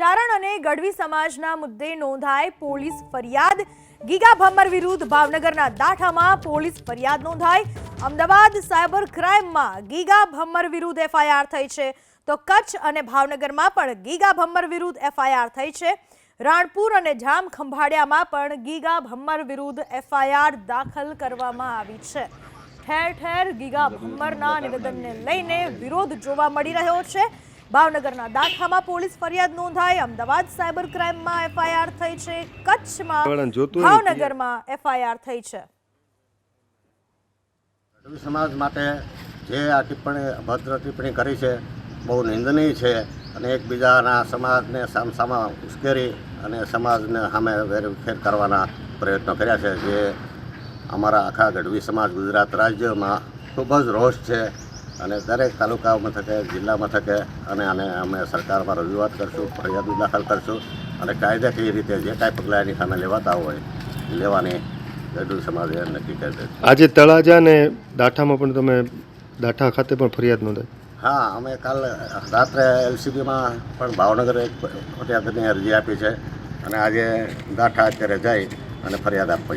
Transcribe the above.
ચારણ અને ગઢવી સમાજના મુદ્દે નોંધાય પોલીસ ફરિયાદ. ગીગા ભમર વિરુદ્ધ ભાવનગરના દાઠામાં પોલીસ ફરિયાદ નોંધાઈ. અમદાવાદ સાયબર ક્રાઇમમાં ગીગા ભમ્મર વિરુદ્ધ એફઆઈઆર થઈ છે. તો કચ્છ અને ભાવનગરમાં પણ ગીગા ભમ્મર વિરુદ્ધ એફઆઈઆર થઈ છે. રાણપુર અને જામ ખંભાળિયામાં પણ ગીગા ભમ્મર વિરુદ્ધ એફઆઈઆર દાખલ કરવામાં આવી છે. ઠેર ઠેર ગીગા ભમ્મરના નિવેદનને લઈને વિરોધ જોવા મળી રહ્યો છે. ભાવનગરના દાખામાં પોલીસ ફરિયાદ નોંધાઈ. અમદાવાદ સાયબર ક્રાઇમમાં એફઆઈઆર થઈ છે. કચ્છમાં ભાવનગરમાં એફઆઈઆર થઈ છે. સમાજ માટે જે આ ટિપ્પણી અભદ્ર ટિપ્પણી કરી છે બહુ નિંદનીય છે અને એકબીજાના સમાજને સામસામા ઉશ્કેરી અને સમાજને સામે વેરફેર કરવાના પ્રયત્નો કર્યા છે. જે અમારા આખા ગઢવી સમાજ ગુજરાત રાજ્યમાં ખૂબ જ રોષ છે. અને દરેક તાલુકા મથકે જિલ્લા મથકે અને આને અમે સરકારમાં રજૂઆત કરશું ફરિયાદો દાખલ કરશું અને કાયદાકીય રીતે જે કાંઈ પગલાં એની સામે લેવાતા હોય લેવાની ગઢવી સમાજે નક્કી કરી દે આજે તળાજા ને દાઠામાં પણ તમે દાઠા ખાતે પણ ફરિયાદ નોંધાઈ. હા અમે કાલ રાત્રે એલસીબીમાં પણ ભાવનગર એક ફરિયાદની અરજી આપી છે અને આજે દાઠા અત્યારે જઈ અને ફરિયાદ આપવી છે